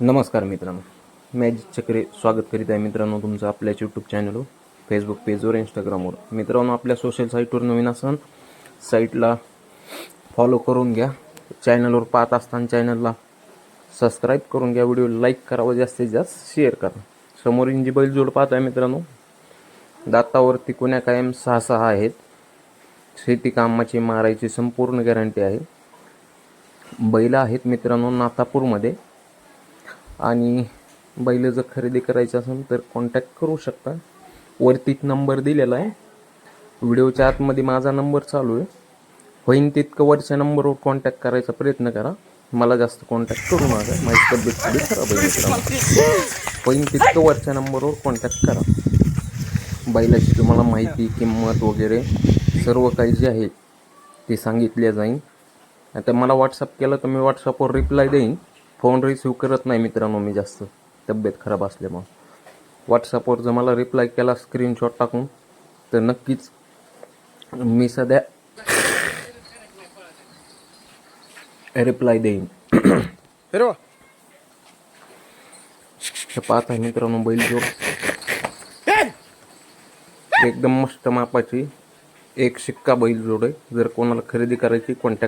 नमस्कार मित्रांनो. मॅजिक चक्रे स्वागत करीत आहे मित्रांनो तुमचं आपल्याच यूट्यूब चॅनलवर फेसबुक पेजवर इंस्टाग्रामवर मित्रांनो आपल्या सोशल साईटवर नवीन असाल साईटला फॉलो करून घ्या. चॅनलवर पाहत असताना चॅनलला सबस्क्राईब करून घ्या. व्हिडिओ लाईक करा व जास्तीत जास्त शेअर करा. समोर जी बैलजोड पाहत आहे मित्रांनो. दातावरती कुण्या कायम सहा सहा आहेत. शेती कामाची मारायची संपूर्ण गॅरंटी आहे. बैल आहेत मित्रांनो नातापूरमध्ये आणि बैल जर खरेदी करायचं असेल तर कॉन्टॅक्ट करू शकता. वरतीच नंबर दिलेला आहे. व्हिडिओच्या आतमध्ये माझा नंबर चालू आहे. होईन तितकं वरच्या नंबरवर कॉन्टॅक्ट करायचा प्रयत्न करा. मला जास्त कॉन्टॅक्ट करू नका. माझी तब्येत थोडी खराब आहे होईन तितकं वरच्या नंबरवर कॉन्टॅक्ट करा. बैलाची तुम्हाला माहिती किंमत वगैरे सर्व काही जे आहे ते सांगितले जाईन. आता मला व्हॉट्सअप केलं तर मी व्हॉट्सअपवर रिप्लाय देईन. फोन रिसिव्ह करत नाही मित्रांनो मी जास्त. तब्येत खराब असल्यामुळं. व्हॉट्सअपवर जर मला रिप्लाय केला स्क्रीनशॉट टाकून तर नक्कीच मी सध्या रिप्लाय देईन. हे पाहत आहे मित्रांनो बैलजोड एकदम मस्त मापाची एक शिक्का बैलजोड आहे. जर कोणाला खरेदी करायची कॉन्टॅक्ट